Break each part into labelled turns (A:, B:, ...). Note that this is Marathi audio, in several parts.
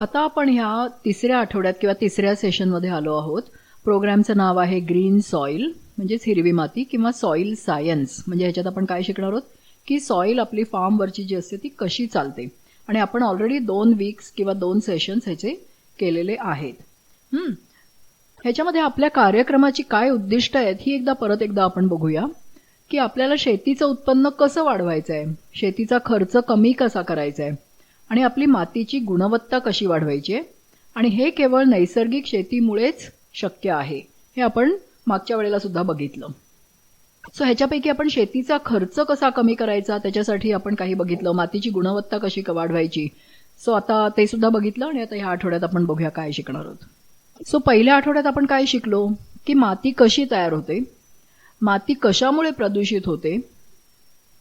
A: आता आपण ह्या तिसऱ्या आठवड्यात किंवा तिसऱ्या सेशनमध्ये आलो आहोत. प्रोग्रामचं नाव आहे ग्रीन सॉईल म्हणजेच हिरवी माती किंवा सॉईल सायन्स म्हणजे ह्याच्यात आपण काय शिकणार आहोत? की सॉईल आपली फार्मवरची जी असते ती कशी चालते? आणि आपण ऑलरेडी दोन वीक्स किंवा दोन सेशन्स ह्याचे केलेले आहेत. ह्याच्यामध्ये आपल्या कार्यक्रमाची काय उद्दिष्ट आहेत ही एकदा परत एकदा आपण बघूया. की आपल्याला शेतीचं उत्पन्न कसं वाढवायचं आहे शेतीचा खर्च कमी कसा करायचा आहे आणि आपली मातीची गुणवत्ता कशी वाढवायची आहे आणि हे केवळ नैसर्गिक शेतीमुळेच शक्य आहे हे आपण मागच्या वेळेला सुद्धा बघितलं. सो ह्याच्यापैकी आपण शेतीचा खर्च कसा कमी करायचा त्याच्यासाठी आपण काही बघितलं मातीची गुणवत्ता कशी वाढवायची. सो आता ते सुद्धा बघितलं आणि आता ह्या आठवड्यात आपण बघूया काय शिकणार आहोत. सो पहिल्या आठवड्यात आपण काय शिकलो? की माती कशी तयार होते? माती कशामुळे प्रदूषित होते?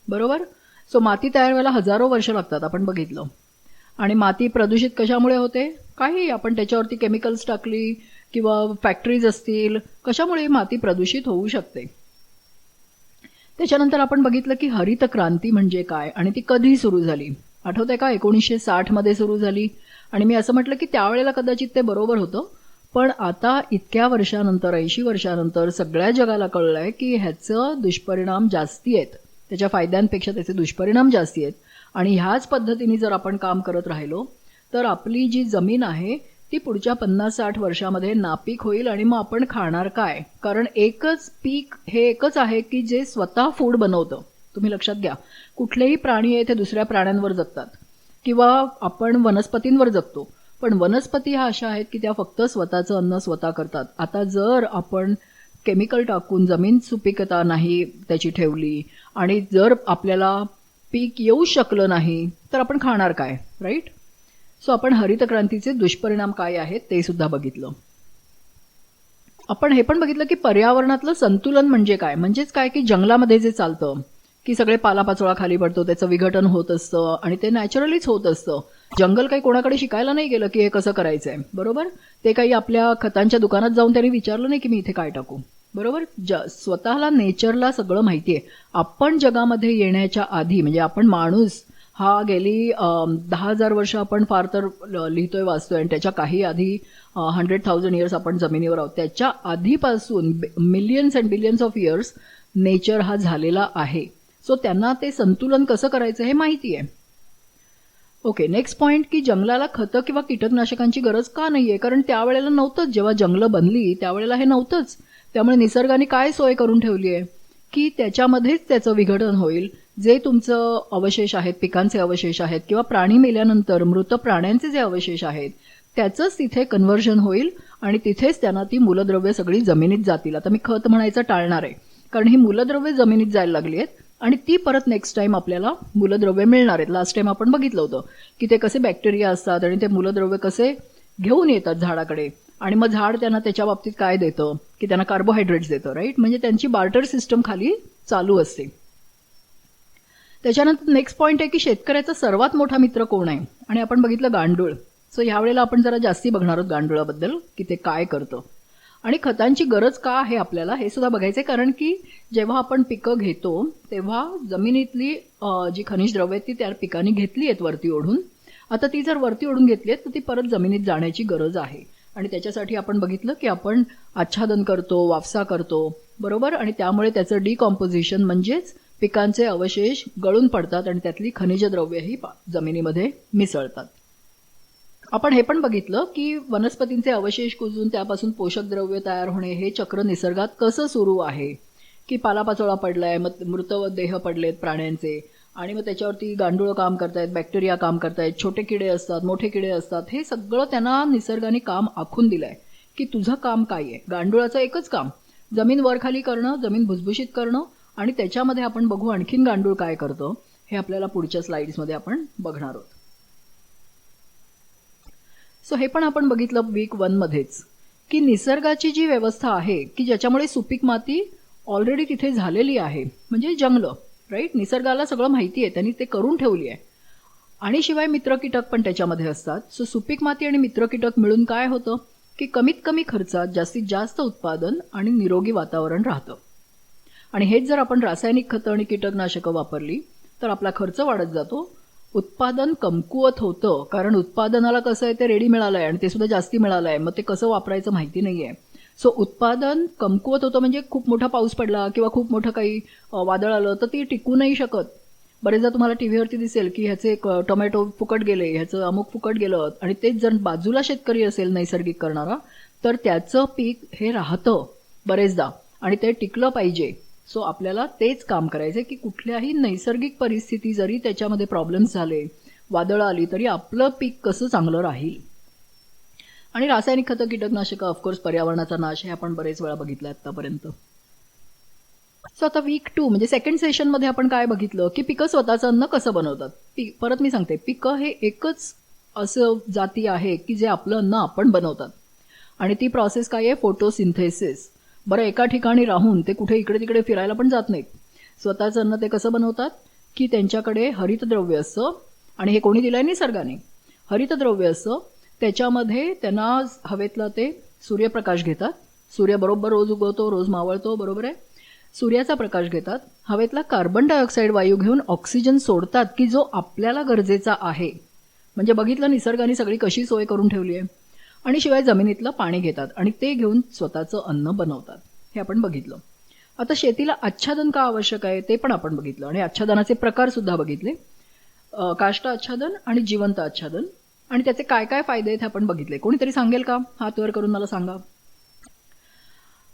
A: बरोबर? सो माती तयार व्हायला हजारो वर्ष लागतात आपण बघितलं. आणि माती प्रदूषित कशामुळे होते? काही आपण त्याच्यावरती केमिकल्स टाकली किंवा फॅक्टरीज असतील कशामुळे माती प्रदूषित होऊ शकते? त्याच्यानंतर आपण बघितलं की हरित क्रांती म्हणजे काय आणि ती कधी सुरू झाली? आठवते का? एकोणीसशे साठमध्ये सुरू झाली. आणि मी असं म्हटलं की त्यावेळेला कदाचित ते बरोबर होतं. पण आता इतक्या वर्षानंतर ऐंशी वर्षानंतर सगळ्या जगाला कळलंय की ह्याचं दुष्परिणाम जास्ती आहेत. त्याच्या फायद्यांपेक्षा त्याचे दुष्परिणाम जास्ती आहेत. आणि ह्याच पद्धतीने जर आपण काम करत राहिलो तर आपली जी जमीन आहे ती पुढच्या पन्नास साठ वर्षामध्ये नापीक होईल आणि मग आपण खाणार काय? कारण एकच पीक हे एकच आहे की जे स्वतः फूड बनवतं. तुम्ही लक्षात घ्या. कुठलेही प्राणी आहे ते दुसऱ्या प्राण्यांवर जगतात. किंवा आपण वनस्पतींवर जगतो. पण वनस्पती ह्या अशा आहेत की त्या फक्त स्वतःचं अन्न स्वतः करतात. आता जर आपण केमिकल टाकून जमीन सुपिकता नाही त्याची ठेवली आणि जर आपल्याला पीक येऊ शकलं नाही तर आपण खाणार काय राईट सो आपण हरित क्रांतीचे दुष्परिणाम काय आहेत ते सुद्धा बघितलं. आपण हे पण बघितलं की पर्यावरणातलं संतुलन म्हणजे काय? म्हणजेच काय की जंगलामध्ये जे चालतं की सगळे पालापाचोळा खाली पडतो त्याचं विघटन होत असतं आणि ते नॅचरलीच होत असतं. जंगल काही कोणाकडे शिकायला नाही गेलं की हे कसं करायचंय बरोबर? ते काही आपल्या खतांच्या दुकानात जाऊन त्यांनी विचारलं नाही की मी इथे काय टाकू. बरोबर? ज स्वतःला नेचरला सगळं माहिती आहे आपण जगामध्ये येण्याच्या आधी म्हणजे आपण माणूस हा गेली दहा हजार वर्ष आपण फार तर लिहितोय वाचतोय आणि त्याच्या काही आधी हंड्रेड थाउजंड इयर्स आपण जमिनीवर आहोत. त्याच्या आधीपासून millions and billions of years nature हा झालेला आहे. सो त्यांना ते संतुलन कसं करायचं हे माहिती आहे ओके नेक्स्ट पॉईंट की जंगलाला खतं किंवा कीटकनाशकांची गरज का नाही आहे कारण त्यावेळेला नव्हतंच. जेव्हा जंगलं बनली त्यावेळेला हे नव्हतंच. त्यामुळे निसर्गाने काय सोय करून ठेवली आहे? की त्याच्यामध्येच त्याचं विघटन होईल? जे तुमचं अवशेष आहेत पिकांचे अवशेष आहेत किंवा प्राणी मेल्यानंतर मृत प्राण्यांचे जे अवशेष आहेत त्याचंच तिथे कन्व्हर्जन होईल आणि तिथेच त्यांना ती मूलद्रव्य सगळी जमिनीत जातील. आता मी खत म्हणायचं टाळणार आहे कारण ही मूलद्रव्य जमिनीत जायला लागली आहेत आणि ती परत नेक्स्ट टाइम आपल्याला मूलद्रव्य मिळणार आहेत. लास्ट टाइम आपण बघितलं होतं की ते कसे बॅक्टेरिया असतात आणि ते मूलद्रव्य कसे घेऊन येतात झाडाकडे. आणि मग झाड त्यांना त्याच्या बाबतीत काय देतं? की त्यांना कार्बोहायड्रेट्स देतं राईट म्हणजे त्यांची बार्टर सिस्टम खाली चालू असते. त्याच्यानंतर नेक्स्ट पॉईंट आहे की शेतकऱ्याचा सर्वात मोठा मित्र कोण आहे? आणि आपण बघितलं गांडूळ. सो ह्यावेळेला आपण जरा जास्ती बघणार आहोत गांडुळाबद्दल की ते काय करतं. आणि खतांची गरज का आहे आपल्याला हे सुद्धा बघायचंय कारण की जेव्हा आपण पिकं घेतो तेव्हा जमिनीतली जी खनिज द्रव्य आहेत ती त्या पिकांनी घेतली आहेत वरती ओढून. आता ती जर वरती ओढून घेतली आहेत तर ती परत जमिनीत जाण्याची गरज आहे. आणि त्याच्यासाठी आपण बघितलं की आपण आच्छादन करतो वाफसा करतो. बरोबर? आणि त्यामुळे त्याचं डिकॉम्पोजिशन म्हणजेच पिकांचे अवशेष गळून पडतात आणि त्यातली खनिज द्रव्यही जमिनीमध्ये मिसळतात. आपण हे पण बघितलं की वनस्पतींचे अवशेष कुजून त्यापासून पोषक द्रव्य तयार होणे हे चक्र निसर्गात कसं सुरू आहे? की पालापाचोळा पडलाय मग मृत देह पडलेत प्राण्यांचे. आणि मग त्याच्यावरती गांडुळं काम करतायत बॅक्टेरिया काम करतायत छोटे किडे असतात मोठे किडे असतात हे सगळं त्यांना निसर्गाने काम आखून दिलंय की तुझं काम काय आहे? गांडुळाचं एकच काम जमीन वरखाली करणं जमीन भुसभुशीत करणं आणि त्याच्यामध्ये आपण बघू आणखीन गांडूळ काय करतं हे आपल्याला पुढच्या स्लाइड्समध्ये आपण बघणार आहोत. सो हे पण आपण बघितलं वीक वनमध्येच की निसर्गाची जी व्यवस्था आहे की ज्याच्यामुळे सुपीक माती ऑलरेडी तिथे झालेली आहे म्हणजे जंगलं. राईट? निसर्गाला सगळं माहिती आहे. त्यांनी ते करून ठेवली आहे. आणि शिवाय मित्र कीटक पण त्याच्यामध्ये असतात. सो सुपीक माती आणि मित्र कीटक मिळून काय होतं? की कमीत कमी खर्चात जास्तीत जास्त उत्पादन आणि निरोगी वातावरण राहतं. आणि हेच जर आपण रासायनिक खतं आणि कीटकनाशकं वापरली तर आपला खर्च वाढत जातो. उत्पादन कमकुवत होतं. कारण उत्पादनाला कसं आहे ते रेडी मिळालं आहे आणि ते सुद्धा जास्ती मिळालं आहे मग ते कसं वापरायचं माहिती नाही आहे सो उत्पादन कमकुवत होतं म्हणजे खूप मोठा पाऊस पडला किंवा खूप मोठं काही वादळ आलं तर ती टिकू नाही शकत. बरेचदा तुम्हाला टी व्हीवरती दिसेल की ह्याचे क- टोमॅटो फुकट गेले ह्याचं अमुक फुकट गेलं आणि तेच जर बाजूला शेतकरी असेल नैसर्गिक करणारा तर त्याचं पीक हे राहतं बरेचदा आणि ते टिकलं पाहिजे. सो आपल्याला तेच काम करायचं की कुठल्याही नैसर्गिक परिस्थिती जरी त्याच्यामध्ये प्रॉब्लेम्स झाले वादळं आली तरी आपलं पीक कसं चांगलं राहील? आणि रासायनिक खतं कीटकनाशकं ऑफकोर्स पर्यावरणाचा नाश हे आपण बरेच वेळा बघितलं आतापर्यंत. सो आता वीक टू म्हणजे सेकंड सेशनमध्ये आपण काय बघितलं? की पिकं स्वतःचं अन्न कसं बनवतात? पी परत मी सांगते पिकं हे एकच असं जाती आहे की जे आपलं अन्न आपण बनवतात. आणि ती प्रोसेस काय आहे? फोटोसिंथेसिस बरं एका ठिकाणी राहून ते कुठे इकडे तिकडे फिरायला पण जात नाहीत. स्वतःचं अन्न ते कसं बनवतात? की त्यांच्याकडे हरितद्रव्य असतं आणि हे कोणी दिलंय? निसर्गाने. हरितद्रव्य असतं त्याच्यामध्ये त्यांना हवेतला ते सूर्यप्रकाश घेतात. सूर्य बरोबर रोज उगवतो रोज मावळतो बरोबर आहे? सूर्याचा प्रकाश घेतात. हवेतला कार्बन डायऑक्साईड वायू घेऊन ऑक्सिजन सोडतात की जो आपल्याला गरजेचा आहे. म्हणजे बघितलं निसर्गाने सगळी कशी सोय करून ठेवली आहे? आणि शिवाय जमिनीतलं पाणी घेतात आणि ते घेऊन स्वतःचं अन्न बनवतात. हे आपण बघितलं. आता शेतीला आच्छादन का आवश्यक आहे ते पण आपण बघितलं. आणि आच्छादनाचे प्रकारसुद्धा बघितले. काष्ट आच्छादन आणि जिवंत आच्छादन. आणि त्याचे काय काय फायदे आहेत हे आपण बघितले. कोणीतरी सांगेल का? हात वर करून मला सांगा.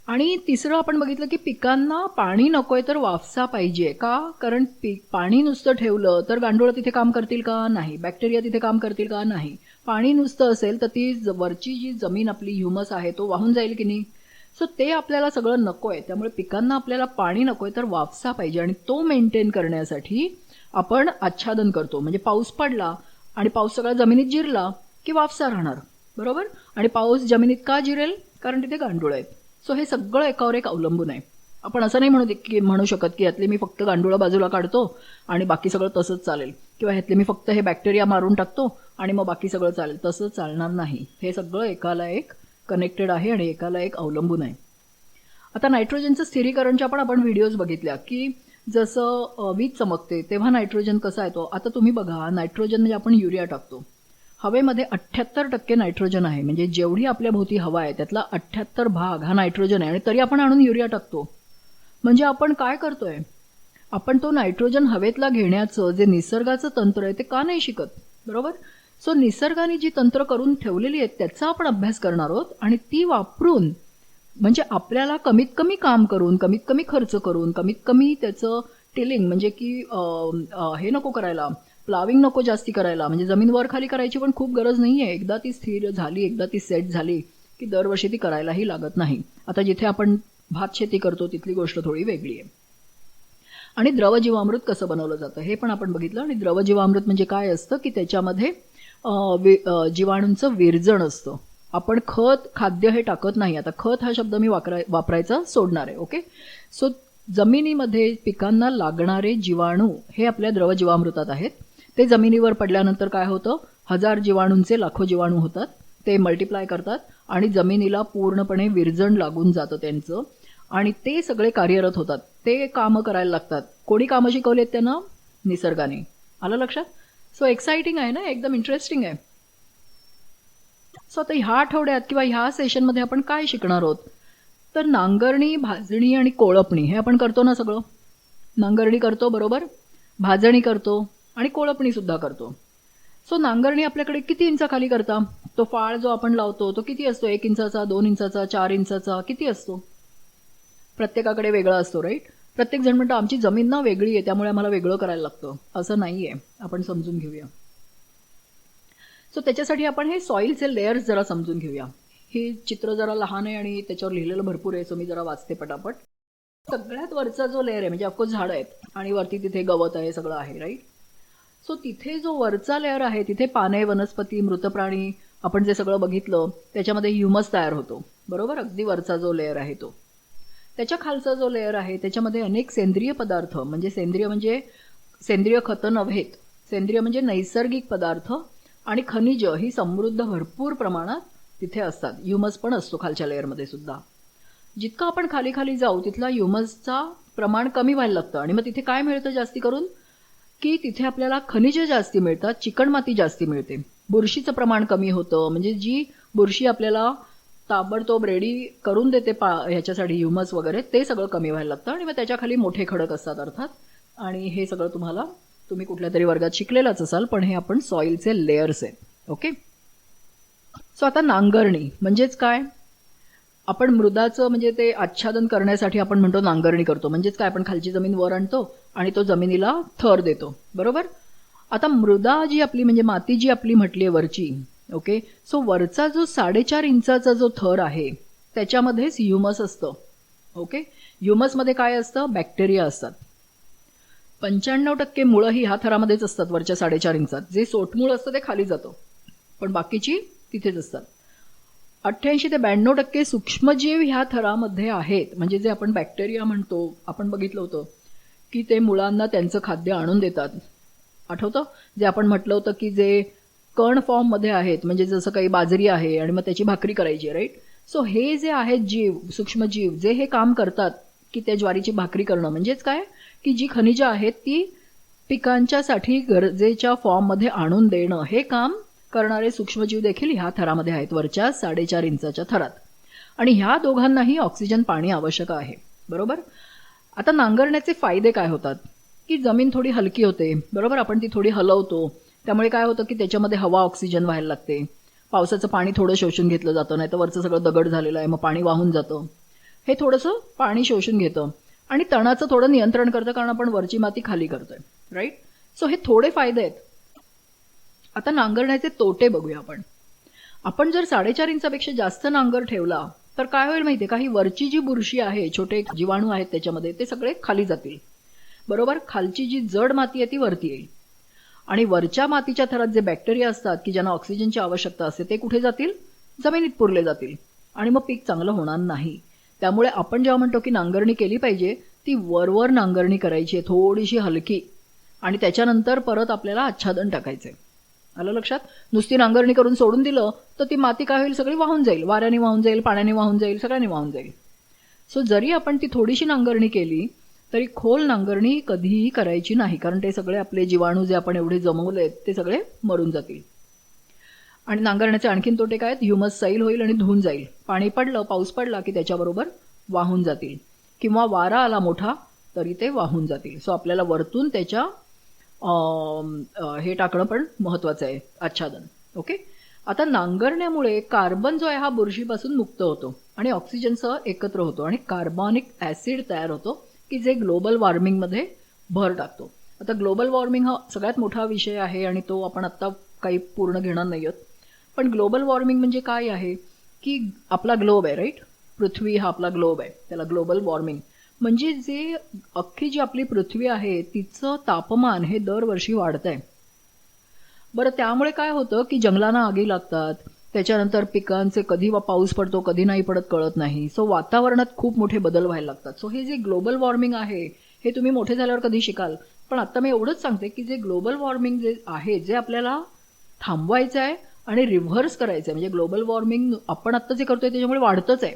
A: आणि तिसरं आपण बघितलं की पिकांना पाणी नकोय तर वाफसा पाहिजे का? कारण पीक पाणी नुसतं ठेवलं तर गांडूळ तिथे काम करतील का? नाही. बॅक्टेरिया तिथे काम करतील का? नाही. पाणी नुसतं असेल तर ती ज- वरची जी जमीन आपली ह्युमस आहे तो वाहून जाईल की नाही? सो ते आपल्याला सगळं नकोय. त्यामुळे पिकांना आपल्याला पाणी नकोय तर वाफसा पाहिजे. आणि तो मेंटेन करण्यासाठी आपण आच्छादन करतो. म्हणजे पाऊस पडला आणि पाऊस सगळा जमिनीत जिरला की वाफसा राहणार. बरोबर? आणि पाऊस जमिनीत का जिरेल? कारण तिथे गांडूळ आहेत सो हे सगळं एकावर एक अवलंबून आहे. आपण असं नाही म्हणू दे- की म्हणू शकत की यातले मी फक्त गांडुळं बाजूला काढतो आणि बाकी सगळं तसंच चालेल. किंवा ह्यातले मी फक्त हे बॅक्टेरिया मारून टाकतो आणि मग बाकी सगळं चालेल. तसं चालणार नाही. हे सगळं एकाला एक कनेक्टेड आहे आणि एकाला एक अवलंबून आहे. आता नायट्रोजनचं स्थिरीकरणच्या पण आपण व्हिडिओज बघितल्या की जसं वीज चमकते तेव्हा नायट्रोजन कसा येतो? आता तुम्ही बघा नायट्रोजन म्हणजे आपण युरिया टाकतो. हवेमध्ये अठ्ठ्याहत्तर टक्के नायट्रोजन आहे. म्हणजे जेवढी आपल्या भोवती हवा आहे त्यातला अठ्ठ्याहत्तर भाग हा नायट्रोजन आहे. आणि तरी आपण आणून युरिया टाकतो. म्हणजे आपण काय करतोय? आपण तो नायट्रोजन हवेतला घेण्याचं जे निसर्गाचं तंत्र आहे ते का नाही शिकत? बरोबर? सो निसर्गाने जी तंत्र करून ठेवलेली आहेत त्याचा आपण अभ्यास करणार आहोत आणि ती वापरून म्हणजे आपल्याला कमीत कमी काम करून कमीत कमी खर्च करून कमीत कमी त्याचं टिलिंग म्हणजे की हे नको करायला प्लाविंग नको जास्ती करायला म्हणजे जमीन वर खाली करायची पण खूप गरज नाही आहे एकदा ती स्थिर झाली एकदा ती सेट झाली की दरवर्षी ती करायलाही लागत नाही. आता जिथे आपण भात शेती करतो तिथली गोष्ट थोडी वेगळी आहे. आणि द्रवजीवामृत कसं बनवलं जातं हे पण आपण बघितलं. आणि द्रवजीवामृत म्हणजे काय असतं की त्याच्यामध्ये जीवाणूंचं विरजण असतं. आपण खत खाद्य हे टाकत नाही. आता खत हा शब्द मी वापराय वापरायचा सोडणार आहे ओके सो जमिनीमध्ये पिकांना लागणारे जीवाणू हे आपल्या द्रवजीवामृतात आहेत. ते जमिनीवर पडल्यानंतर काय होतं? हजार जीवाणूंचे लाखो जीवाणू होतात. ते मल्टिप्लाय करतात आणि जमिनीला पूर्णपणे विरजण लागून जातं त्यांचं. आणि ते सगळे कार्यरत होतात. ते कामं करायला लागतात. कोणी कामं शिकवलेत त्यांना? निसर्गाने. आलं लक्षात? सो एक्साइटिंग आहे ना? एकदम इंटरेस्टिंग आहे. सो आता ह्या आठवड्यात किंवा ह्या सेशनमध्ये आपण काय शिकणार आहोत? तर नांगरणी भाजणी आणि कोळपणी हे आपण करतो ना सगळं? नांगरणी करतो बरोबर? भाजणी करतो आणि कोळपणीसुद्धा करतो. सो नांगरणी आपल्याकडे किती इंचाखाली करता? तो फाळ जो आपण लावतो तो किती असतो? एक इंचाचा दोन इंचाचा चार इंचाचा किती असतो? प्रत्येकाकडे वेगळा असतो राईट प्रत्येक जण म्हणतो आमची जमीन ना वेगळी आहे त्यामुळे आम्हाला वेगळं करायला लागतं. असं नाही आहे आपण समजून घेऊया. सो त्याच्यासाठी आपण हे सॉईलचे लेयर्स जरा समजून घेऊया. हे चित्र जरा लहान आहे आणि त्याच्यावर लिहिलेलं भरपूर आहे सो मी जरा वाचते पटापट. सगळ्यात वरचा जो लेअर आहे म्हणजे ऑफकोर्स झाडं आहेत आणि वरती तिथे गवत आहे सगळं आहे राईट सो तिथे जो वरचा लेअर आहे तिथे पाने वनस्पती मृत प्राणी आपण जे सगळं बघितलं त्याच्यामध्ये ह्युमस तयार होतो. बरोबर? अगदी वरचा जो लेअर आहे तो. त्याच्या खालचा जो लेअर आहे त्याच्यामध्ये अनेक सेंद्रिय पदार्थ म्हणजे सेंद्रिय म्हणजे सेंद्रिय खतं नव्हेत. सेंद्रिय म्हणजे नैसर्गिक पदार्थ आणि खनिज ही समृद्ध भरपूर प्रमाणात तिथे असतात. ह्युमस पण असतो खालच्या लेअरमध्ये सुद्धा. जितकं आपण खाली खाली जाऊ तिथला ह्युमसचा प्रमाण कमी व्हायला लागतं. आणि मग तिथे काय मिळतं जास्ती करून? की तिथे आपल्याला खनिजं जास्ती मिळतात चिकणमाती जास्ती मिळते. बुरशीचं प्रमाण कमी होतं. म्हणजे जी बुरशी आपल्याला ताबडतोब रेडी करून देते पा ह्याच्यासाठी ह्युमस वगैरे ते सगळं कमी व्हायला लागतं. आणि मग त्याच्याखाली मोठे खडक असतात अर्थात. आणि हे सगळं तुम्हाला तुम्ही कुठल्या तरी वर्गात शिकलेलाच असाल पण हे आपण सॉईलचे लेयर्स आहेत. ओके सो आता नांगरणी म्हणजेच काय? आपण मृदाचं म्हणजे ते आच्छादन करण्यासाठी आपण म्हणतो नांगरणी करतो. म्हणजेच काय? आपण खालची जमीन वर आणतो आणि तो जमिनीला थर देतो. बरोबर? आता मृदा जी आपली म्हणजे माती जी आपली म्हटली आहे वरची ओके सो वरचा जो साडेचार इंचाचा जो थर आहे त्याच्यामध्येच ह्युमस असतं. ओके ह्युमसमध्ये काय असतं? बॅक्टेरिया असतात. पंच्याण्णव टक्के मुळं ही ह्या थरामध्येच असतात वरच्या साडेचार इंचात. जे सोटमूळ असतं ते खाली जातं. पण बाकीची तिथेच असतात. अठ्ठ्याऐंशी ते ब्याण्णव टक्के सूक्ष्मजीव ह्या थरामध्ये आहेत. म्हणजे जे आपण बॅक्टेरिया म्हणतो आपण बघितलं होतं की ते मुळांना त्यांचं खाद्य आणून देतात. आठवतं? जे आपण म्हटलं होतं की जे कण फॉर्ममध्ये आहेत म्हणजे जसं काही बाजरी आहे आणि मग त्याची भाकरी करायची राईट सो हे जे आहेत जीव सूक्ष्मजीव जे हे काम करतात की त्या ज्वारीची भाकरी करणं. म्हणजेच काय? की जी खनिजं आहेत ती पिकांच्यासाठी गरजेच्या फॉर्ममध्ये आणून देणं हे काम करणारे सूक्ष्मजीव देखील ह्या थरामध्ये आहेत वरच्या साडेचार इंचाच्या थरात. आणि ह्या दोघांनाही ऑक्सिजन पाणी आवश्यक आहे. बरोबर? आता नांगरण्याचे फायदे काय होतात? की जमीन थोडी हलकी होते बरोबर? आपण ती थोडी हलवतो. त्यामुळे काय होतं की त्याच्यामध्ये हवा ऑक्सिजन व्हायला लागते. पावसाचं पाणी थोडं शोषून घेतलं जातं नाही तर वरचं सगळं दगड झालेलं आहे मग पाणी वाहून जातं. हे थोडंसं पाणी शोषून घेतं. आणि तणाचं थोडं नियंत्रण करतं कारण आपण वरची माती खाली करतोय राईट सो हे थोडे फायदे आहेत. आता नांगरण्याचे तोटे बघूया आपण. आपण जर साडेचार इंचापेक्षा जास्त नांगर ठेवला तर काय होईल माहितीये काही वरची जी बुरशी आहे छोटे जीवाणू आहेत त्याच्यामध्ये ते सगळे खाली जातील. बरोबर? खालची जी जड माती आहे ती वरती येईल. आणि वरच्या मातीच्या थरात जे बॅक्टेरिया असतात की ज्यांना ऑक्सिजनची आवश्यकता असते ते कुठे जातील? जमिनीत पुरले जातील. आणि मग पीक चांगलं होणार नाही. त्यामुळे आपण जेव्हा म्हणतो की नांगरणी केली पाहिजे ती वरवर नांगरणी करायची आहे थोडीशी हलकी. आणि त्याच्यानंतर परत आपल्याला आच्छादन टाकायचंय. आलं लक्षात? नुसती नांगरणी करून सोडून दिलं तर ती माती काय होईल? सगळी वाहून जाईल. वाऱ्याने वाहून जाईल पाण्याने वाहून जाईल सगळ्यांनी वाहून जाईल. सो जरी आपण ती थोडीशी नांगरणी केली तरी खोल नांगरणी कधीही करायची नाही कारण ते सगळे आपले जीवाणू जे आपण एवढे जमवले ते सगळे मरून जातील. आणि नांगरण्याचे आणखीन तोटे काय आहेत? ह्युमस सैल होईल आणि धुवून जाईल. पाणी पडलं पाऊस पडला की त्याच्याबरोबर वाहून जातील. किंवा वारा आला मोठा तरी ते वाहून जातील. सो आपल्याला वरतून त्याच्या हे टाकणं पण महत्वाचं आहे. आच्छादन. ओके आता नांगरण्यामुळे कार्बन जो आहे हा बुरशीपासून मुक्त होतो आणि ऑक्सिजनसह एकत्र होतो आणि कार्बॉनिक ऍसिड तयार होतो की जे ग्लोबल वॉर्मिंगमध्ये भर टाकतो. आता ग्लोबल वॉर्मिंग हा सगळ्यात मोठा विषय आहे आणि तो आपण आत्ता काही पूर्ण घेणार नाही आहोत. पण ग्लोबल वॉर्मिंग म्हणजे काय आहे की आपला ग्लोब आहे राईट पृथ्वी हा आपला ग्लोब आहे त्याला ग्लोबल वॉर्मिंग. म्हणजे जे अख्खी जी आपली पृथ्वी आहे तिचं तापमान हे दरवर्षी वाढत आहे बरं त्यामुळे काय होतं की जंगलांना आगी लागतात त्याच्यानंतर पिकांचे कधी पाऊस पडतो कधी नाही पडत कळत नाही. सो वातावरणात खूप मोठे बदल व्हायला लागतात. सो हे जे ग्लोबल वॉर्मिंग आहे हे तुम्ही मोठे झाल्यावर कधी शिकाल. पण आता मी एवढंच सांगते की जे ग्लोबल वॉर्मिंग जे आहे जे आपल्याला थांबवायचं आहे आणि रिव्हर्स करायचं आहे म्हणजे ग्लोबल वॉर्मिंग आपण आत्ता जे करतोय त्याच्यामुळे वाढतंच आहे.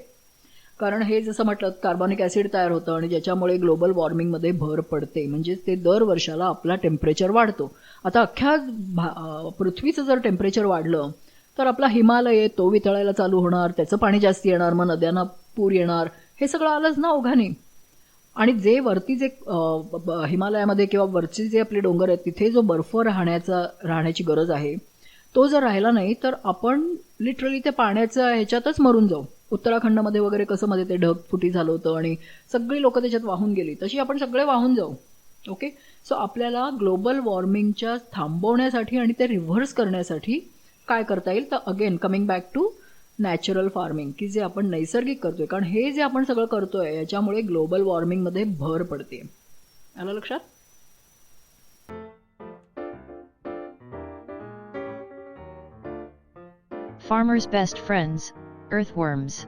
A: कारण हे जसं म्हटलं कार्बनिक ॲसिड तयार होतं आणि ज्याच्यामुळे ग्लोबल वॉर्मिंगमध्ये भर पडते. म्हणजे ते दर वर्षाला आपला टेम्परेचर वाढतो. आता अख्ख्या पृथ्वीचं जर टेम्परेचर वाढलं तर आपला हिमालय तो वितळायला चालू होणार त्याचं पाणी जास्त येणार मग नद्यांना पूर येणार हे सगळं आलंच ना ओघाने. आणि जे वरती जे हिमालयामध्ये किंवा वरचे जे आपले डोंगर आहेत तिथे जो बर्फ राहण्याचा राहण्याची गरज आहे तो जर राहिला नाही तर आपण लिटरली त्या पाण्याच्या ह्याच्यातच मरून जाऊ. उत्तराखंडमध्ये वगैरे कसं मध्ये ते ढग फुटी झालं होतं आणि सगळी लोक त्याच्यात वाहून गेली. तशी आपण सगळे वाहून जाऊ. ओके सो आपल्याला ग्लोबल वॉर्मिंगच्या थांबवण्यासाठी आणि ते रिव्हर्स करण्यासाठी काय करता येईल? तर again coming back to natural farming की जे आपण नैसर्गिक करतोय. कारण हे जे आपण सगळं करतोय याच्यामुळे ग्लोबल वॉर्मिंगमध्ये भर पडते आलं लक्षात?
B: Farmer's best friends, earthworms.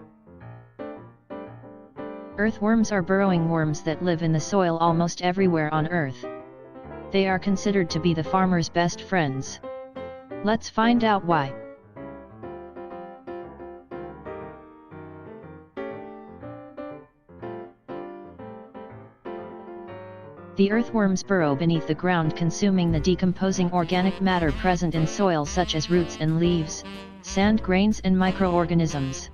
B: Earthworms are burrowing worms that live in the soil almost everywhere on Earth. They are considered to be the farmer's best friends. Let's find out why. The earthworms burrow beneath the ground consuming the decomposing organic matter present in soil such as roots and leaves, sand grains and microorganisms.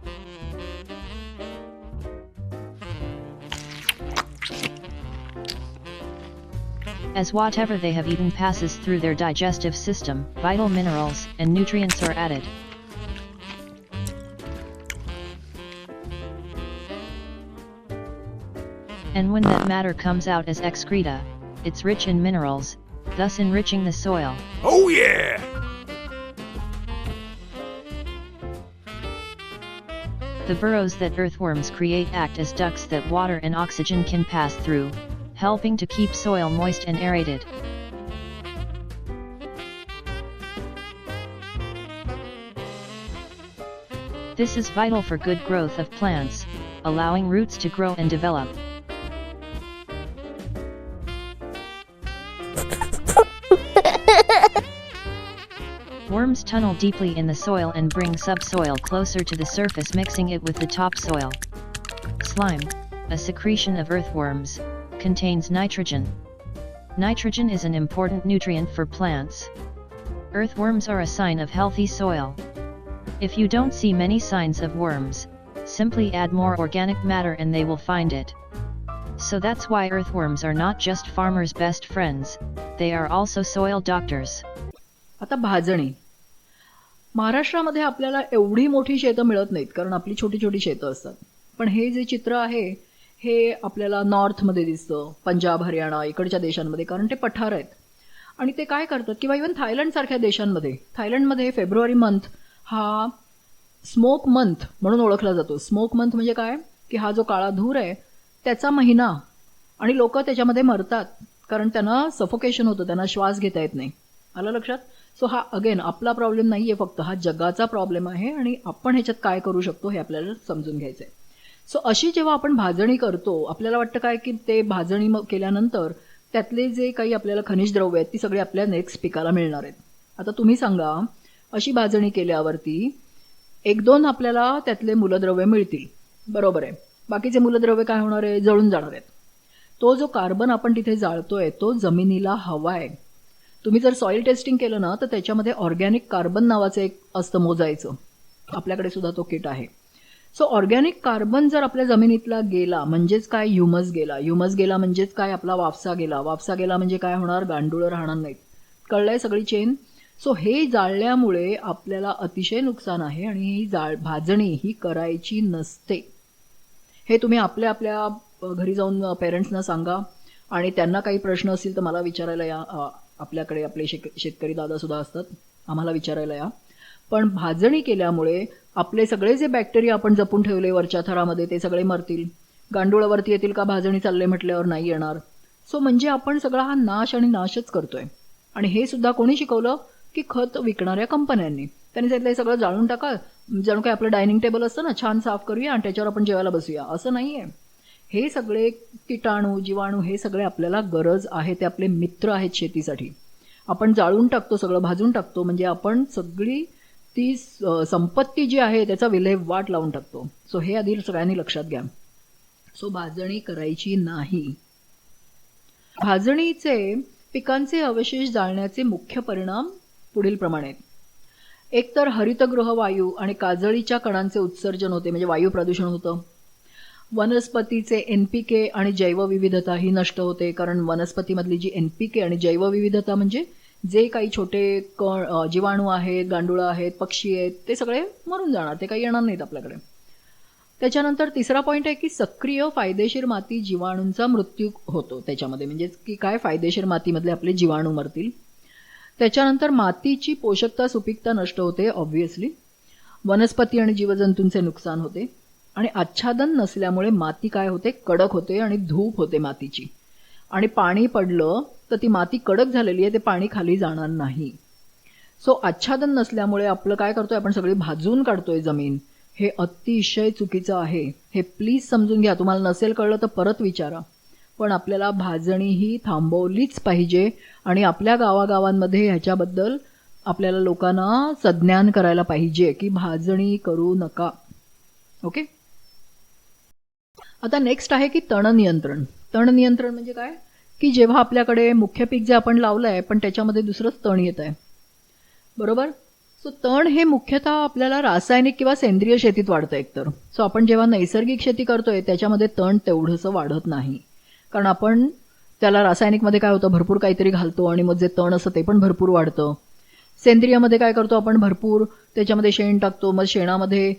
B: As whatever they have eaten passes through their digestive system, vital minerals and nutrients are added. And when that matter comes out as excreta, it's rich in minerals, thus enriching the soil.
C: Oh yeah!
B: The burrows that earthworms create act as ducts that water and oxygen can pass through, helping to keep soil moist and aerated. This is vital for good growth of plants, allowing roots to grow and develop. Worms tunnel deeply in the soil and bring subsoil closer to the surface mixing it with the topsoil. Slime, a secretion of earthworms, contains nitrogen. Nitrogen is an important nutrient for plants. Earthworms are a sign of healthy soil. If you don't see many signs of worms, simply add more organic matter and they will find it. So that's why earthworms are not just farmers' best friends, they are also soil doctors.
A: आता भाजणी महाराष्ट्रामध्ये आपल्याला एवढी मोठी शेतं मिळत नाहीत कारण आपली छोटी छोटी शेतं असतात. पण हे जे चित्र आहे हे आपल्याला नॉर्थमध्ये दिसतं पंजाब हरियाणा इकडच्या देशांमध्ये कारण ते पठार आहेत. आणि ते काय करतात किंवा इव्हन थायलंडसारख्या देशांमध्ये थायलंडमध्ये फेब्रुवारी मंथ हा स्मोक मंथ म्हणून ओळखला जातो. स्मोक मंथ म्हणजे काय? की हा जो काळा धूर आहे त्याचा महिना. आणि लोक त्याच्यामध्ये मरतात कारण त्यांना सफोकेशन होतं त्यांना श्वास घेता येत नाही. आलं लक्षात? सो हा अगेन आपला प्रॉब्लेम नाही आहे फक्त हा जगाचा प्रॉब्लेम आहे आणि आपण ह्याच्यात काय करू शकतो हे आपल्याला समजून घ्यायचं आहे सो अशी जेव्हा आपण भाजणी करतो आपल्याला वाटतं काय की ते भाजणी मग केल्यानंतर त्यातले जे काही आपल्याला खनिज द्रव्य आहेत ती सगळी आपल्या नेक्स्ट पिकाला मिळणार आहेत. आता तुम्ही सांगा अशी भाजणी केल्यावरती एक दोन आपल्याला त्यातले मूलद्रव्य मिळतील. बरोबर आहे. बाकीचे मूलद्रव्य काय होणार आहे? जळून जाणार आहेत. तो जो कार्बन आपण तिथे जाळतोय तो जमिनीला हवा आहे. तुम्ही जर सॉइल टेस्टिंग केलं ना तर त्याच्यामध्ये ऑर्गॅनिक कार्बन नावाचं एक असतं मोजायचं. आपल्याकडे सुद्धा तो किट आहे. सो ऑर्गॅनिक कार्बन जर आपल्या जमिनीतला गेला म्हणजेच काय? ह्युमस गेला. ह्युमस गेला म्हणजेच काय? आपला वापसा गेला. वापसा गेला म्हणजे काय होणार? गांडुळं राहणार नाहीत. कळलंय सगळी चेन सो हे जाळल्यामुळे आपल्याला अतिशय नुकसान आहे आणि ही जाळ भाजणी ही करायची नसते. हे तुम्ही आपल्या आपल्या घरी जाऊन पेरेंट्सना सांगा. आणि त्यांना काही प्रश्न असतील तर मला विचारायला या आपल्याकडे आपले शेक शेतकरी दादा सुद्धा असतात. आम्हाला विचारायला या. पण भाजणी केल्यामुळे आपले सगळे जे बॅक्टेरिया आपण जपून ठेवले वरच्या थरामध्ये ते सगळे मरतील. गांडुळावरती येतील का भाजणी चालले म्हटल्यावर नाही येणार. सो म्हणजे आपण सगळा हा नाश आणि नाशच करतोय. आणि हे सुद्धा कोणी शिकवलं? की खत विकणाऱ्या कंपन्यांनी. त्यांनी सांगितलं हे सगळं जाळून टाका. जणू काय आपलं डायनिंग टेबल असतं ना छान साफ करूया आणि त्याच्यावर आपण जेवायला बसूया. असं नाहीये. हे सगळे किटाणू जीवाणू हे सगळे आपल्याला गरज आहे ते आपले मित्र आहेत शेतीसाठी. आपण जाळून टाकतो सगळं भाजून टाकतो म्हणजे आपण सगळी ती संपत्ती जी आहे त्याचा विल्हेवाट लावून टाकतो. सो हे आधी सगळ्यांनी लक्षात घ्या. सो भाजणी करायची नाही. भाजणीचे पिकांचे अवशेष जाळण्याचे मुख्य परिणाम पुढील प्रमाणे एकतर हरितगृह वायू आणि काजळीच्या कणांचे उत्सर्जन होते म्हणजे वायू प्रदूषण होतं. वनस्पतीचे एनपीके आणि जैवविविधता ही नष्ट होते. कारण वनस्पतीमधली जी एनपीके आणि जैवविविधता म्हणजे जे काही छोटे क जीवाणू आहेत गांडुळं आहेत पक्षी आहेत ते सगळे मरून जाणार. ते काही येणार नाहीत आपल्याकडे. त्याच्यानंतर तिसरा पॉईंट आहे की सक्रिय फायदेशीर माती जीवाणूंचा मृत्यू होतो. त्याच्यामध्ये म्हणजेच की काय फायदेशीर मातीमधले आपले जीवाणू मरतील. त्याच्यानंतर मातीची पोषकता सुपीकता नष्ट होते ऑब्व्हियसली वनस्पती आणि जीवजंतूंचे नुकसान होते. आणि आच्छादन नसल्यामुळे माती काय होते? कडक होते आणि धूप होते मातीची. आणि पाणी पडलं तर ती माती कडक झालेली आहे ते पाणी खाली जाणार नाही. सो आच्छादन नसल्यामुळे आपलं काय करतोय? आपण सगळी भाजून काढतोय जमीन. हे अतिशय चुकीचं आहे. हे प्लीज समजून घ्या. तुम्हाला नसेल कळलं तर परत विचारा. पण आपल्याला भाजणी ही थांबवलीच पाहिजे आणि आपल्या गावागावांमध्ये ह्याच्याबद्दल आपल्याला लोकांना सज्ञान करायला पाहिजे की भाजणी करू नका. ओके आता नेक्स्ट आहे की तण नियंत्रण. तण नियंत्रण म्हणजे काय? की जेव्हा आपल्याकडे मुख्य पीक जे आपण लावलं आहे पण त्याच्यामध्ये दुसरंच तण येत आहे बरोबर? सो तण हे मुख्यतः आपल्याला रासायनिक किंवा सेंद्रिय शेतीत वाढतं एकतर. सो आपण जेव्हा नैसर्गिक शेती करतोय त्याच्यामध्ये तण तेवढंसं वाढत नाही. कारण आपण त्याला रासायनिकमध्ये काय होतं? भरपूर काहीतरी घालतो आणि मग जे तण असतं ते पण भरपूर वाढतं. सेंद्रियमध्ये काय करतो आपण? भरपूर त्याच्यामध्ये शेण टाकतो. मग शेणामध्ये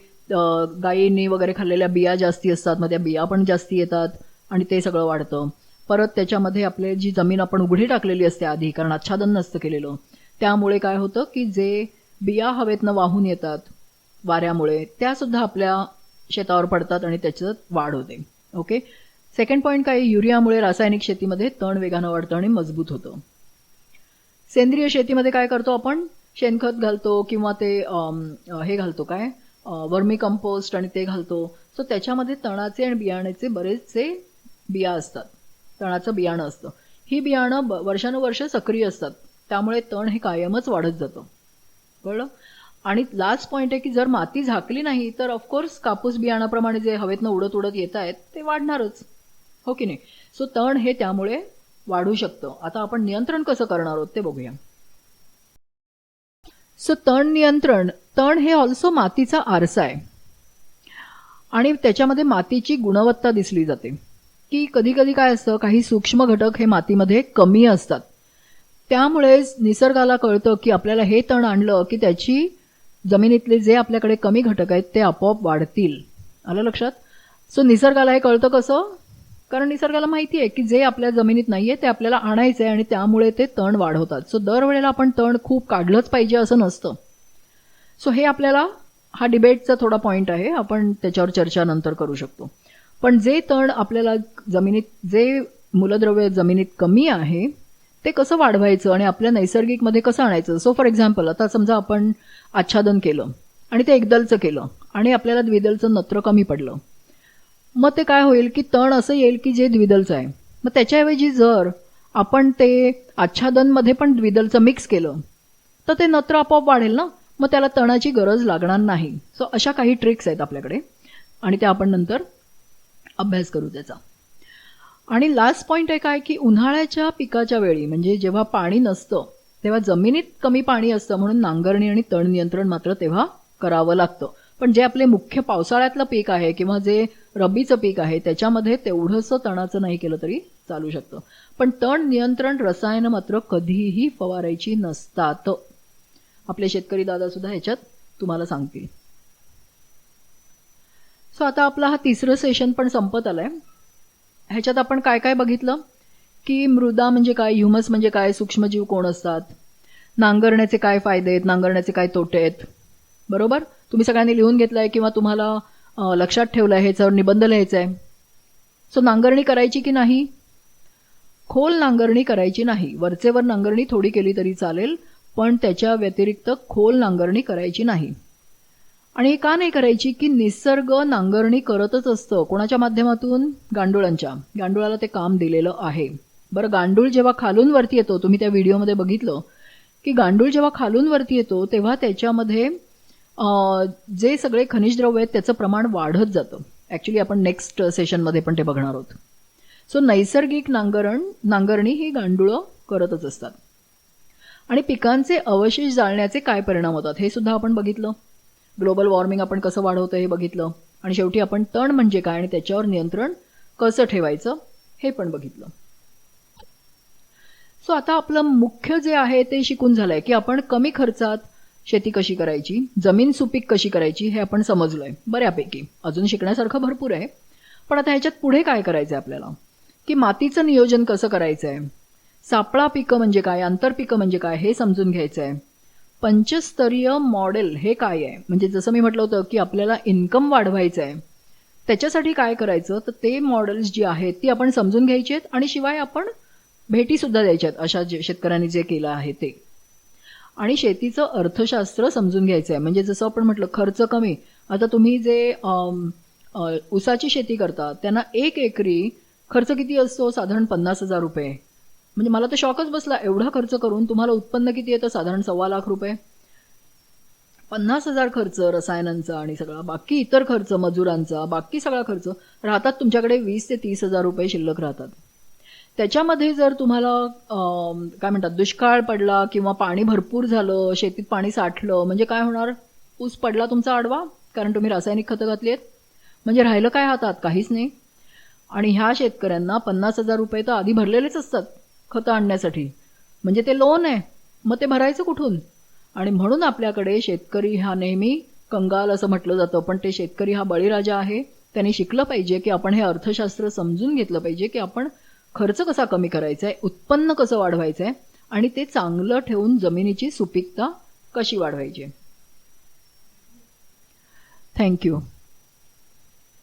A: गायींनी वगैरे खाल्लेल्या बिया जास्ती असतात मग त्या बिया पण जास्ती येतात आणि ते सगळं वाढतं. परत त्याच्यामध्ये आपले जी जमीन आपण उघडी टाकलेली असते आधी कारण आच्छादन नसतं केलेलं त्यामुळे काय होतं की जे बिया हवेतनं वाहून येतात वाऱ्यामुळे त्या सुद्धा आपल्या शेतावर पडतात आणि त्याच्यात वाढ होते. ओके? सेकंड पॉईंट काय युरियामुळे रासायनिक शेतीमध्ये तण वेगानं वाढतं आणि मजबूत होतं. सेंद्रिय शेतीमध्ये काय करतो आपण? शेणखत घालतो किंवा ते हे घालतो काय? वर्मी कंपोस्ट आणि ते घालतो. सो त्याच्यामध्ये तणाचे आणि बियाण्याचे बरेचसे बिया असतात. तणाचं बियाणं असतं. ही बियाणं ब- वर्षानुवर्ष सक्रिय असतात. त्यामुळे तण हे कायमच वाढत जातं. कळलं? आणि लास्ट पॉईंट आहे की जर माती झाकली नाही तर ऑफकोर्स कापूस बियाणाप्रमाणे जे हवेतनं उडत उडत येत आहेत ते वाढणारच. हो की नाही? सो तण हे त्यामुळे वाढू शकतं. आता आपण नियंत्रण कसं करणार आहोत ते बघूया. सो तण नियंत्रण तण हे ऑल्सो मातीचा आरसा आहे. आणि त्याच्यामध्ये मातीची गुणवत्ता दिसली जाते. की कधी कधी काय असतं काही सूक्ष्म घटक हे मातीमध्ये कमी असतात. त्यामुळेच निसर्गाला कळतं की आपल्याला हे तण आणलं की त्याची जमिनीतले जे आपल्याकडे कमी घटक आहेत ते आपोआप वाढतील. आलं लक्षात? सो निसर्गाला हे कळतं कसं? कारण निसर्गाला माहिती आहे की जे आपल्या जमिनीत नाहीये ते आपल्याला आणायचं आहे आणि त्यामुळे ते तण वाढवतात. सो दरवेळेला आपण तण खूप काढलंच पाहिजे असं नसतं. सो हे आपल्याला हा डिबेटचा थोडा पॉईंट आहे. आपण त्याच्यावर चर्चा नंतर करू शकतो. पण जे तण आपल्याला जमिनीत जे मूलद्रव्य जमिनीत कमी आहे ते कसं वाढवायचं आणि आपल्या नैसर्गिकमध्ये कसं आणायचं? सो फॉर एक्झाम्पल आता समजा आपण आच्छादन केलं आणि ते एकदलचं केलं आणि आपल्याला द्विदलचं नत्र कमी पडलं. मग ते काय होईल की तण असं येईल की जे द्विदलचं आहे. मग त्याच्याऐवजी जर आपण ते आच्छादनमध्ये पण द्विदलचं मिक्स केलं तर ते नत्र आपोआप वाढेल ना? मग त्याला तणाची गरज लागणार नाही. सो अशा काही ट्रिक्स आहेत आपल्याकडे. आणि त्या आपण नंतर अभ्यास करू त्याचा. आणि लास्ट पॉईंट आहे काय की उन्हाळ्याच्या पिकाच्या वेळी म्हणजे जेव्हा पाणी नसतं तेव्हा जमिनीत कमी पाणी असतं म्हणून नांगरणी आणि तण नियंत्रण मात्र तेव्हा करावं लागतं. पण जे आपले मुख्य पावसाळ्यातलं पीक आहे किंवा जे रब्बीचं पीक आहे त्याच्यामध्ये तेवढंसं तणाचं नाही केलं तरी चालू शकतं. पण तण नियंत्रण रसायनं मात्र कधीही फवारायची नसतात. आपले शेतकरी दादा सुद्धा ह्याच्यात तुम्हाला सांगतील. सो आता आपला हा तिसरं सेशन पण संपत आलंय. ह्याच्यात आपण काय काय बघितलं? की मृदा म्हणजे काय ह्युमस म्हणजे काय सूक्ष्मजीव कोण असतात? नांगरण्याचे काय फायदे आहेत नांगरण्याचे काय तोटे आहेत? बरोबर? तुम्ही सगळ्यांनी लिहून घेतलं आहे किंवा तुम्हाला लक्षात ठेवलं आहे ह्याच्यावर निबंध लिहायचा आहे सो नांगरणी करायची की नाही? खोल नांगरणी करायची नाही. वरचेवर नांगरणी थोडी केली तरी चालेल पण त्याच्या व्यतिरिक्त खोल नांगरणी करायची नाही. आणि हे का नाही करायची? की निसर्ग नांगरणी करतच असतं. कोणाच्या माध्यमातून? गांडुळांच्या. गांडुळाला ते काम दिलेलं आहे. बरं गांडूळ जेव्हा खालून वरती येतो तुम्ही त्या व्हिडिओमध्ये बघितलं की गांडूळ जेव्हा खालून वरती येतो तेव्हा त्याच्यामध्ये जे सगळे खनिज द्रव्य आहेत त्याचं प्रमाण वाढत जातं. ॲक्च्युली आपण नेक्स्ट सेशनमध्ये पण ते बघणार आहोत. सो नैसर्गिक नांगरण नांगरणी ही गांडुळं करतच असतात. आणि पिकांचे अवशेष जाळण्याचे काय परिणाम होतात हे सुद्धा आपण बघितलं. ग्लोबल वॉर्मिंग आपण कसं वाढवतं हे बघितलं. आणि शेवटी आपण तण म्हणजे काय आणि त्याच्यावर नियंत्रण कसं ठेवायचं हे पण बघितलं. सो आता आपलं मुख्य जे आहे ते शिकून झालंय की आपण कमी खर्चात शेती कशी करायची जमीन सुपीक कशी करायची हे आपण समजलो आहे बऱ्यापैकी. अजून शिकण्यासारखं भरपूर आहे. पण आता ह्याच्यात पुढे काय करायचं आहे आपल्याला? की मातीचं नियोजन कसं करायचं आहे सापळा पिकं म्हणजे काय? आंतरपिकं म्हणजे काय? हे समजून घ्यायचं आहे पंचस्तरीय मॉडेल हे काय आहे? म्हणजे जसं मी म्हटलं होतं की आपल्याला इन्कम वाढवायचं आहे त्याच्यासाठी काय करायचं? तर ते मॉडेल्स जी आहेत ती आपण समजून घ्यायची आहेत आणि शिवाय आपण भेटीसुद्धा द्यायच्या आहेत अशा जे शेतकऱ्यांनी जे केलं आहे ते. आणि शेतीचं अर्थशास्त्र समजून घ्यायचं आहे म्हणजे जसं आपण म्हटलं खर्च कमी. आता तुम्ही जे ऊसाची शेती करता त्यांना एक एकरी खर्च किती असतो? साधारण पन्नास हजार रुपये. म्हणजे मला तर शॉकच बसला एवढा खर्च करून तुम्हाला उत्पन्न किती येतं? साधारण सव्वा लाख रुपये. पन्नास हजार खर्च रसायनांचा आणि सगळा बाकी इतर खर्च मजुरांचा बाकी सगळा खर्च राहतात तुमच्याकडे वीस ते तीस हजार रुपये शिल्लक राहतात. त्याच्यामध्ये जर तुम्हाला काय म्हणतात दुष्काळ पडला किंवा पाणी भरपूर झालं शेतीत पाणी साठलं म्हणजे काय होणार? ऊस पडला तुमचा आडवा कारण तुम्ही रासायनिक खतं घातली आहेत. म्हणजे राहिलं काय हातात? काहीच नाही. आणि ह्या शेतकऱ्यांना पन्नास हजार रुपये तर आधी भरलेलेच असतात खतं आणण्यासाठी. म्हणजे ते लोन आहे. मग ते भरायचं कुठून? आणि म्हणून आपल्याकडे शेतकरी हा नेहमी कंगाल असं म्हटलं जातं. पण ते शेतकरी हा बळीराजा आहे. त्यांनी शिकलं पाहिजे की आपण हे अर्थशास्त्र समजून घेतलं पाहिजे की आपण खर्च कसा कमी करायचा आहे उत्पन्न कसं वाढवायचं आहे आणि ते चांगलं ठेवून जमिनीची सुपीकता कशी वाढवायची? थँक्यू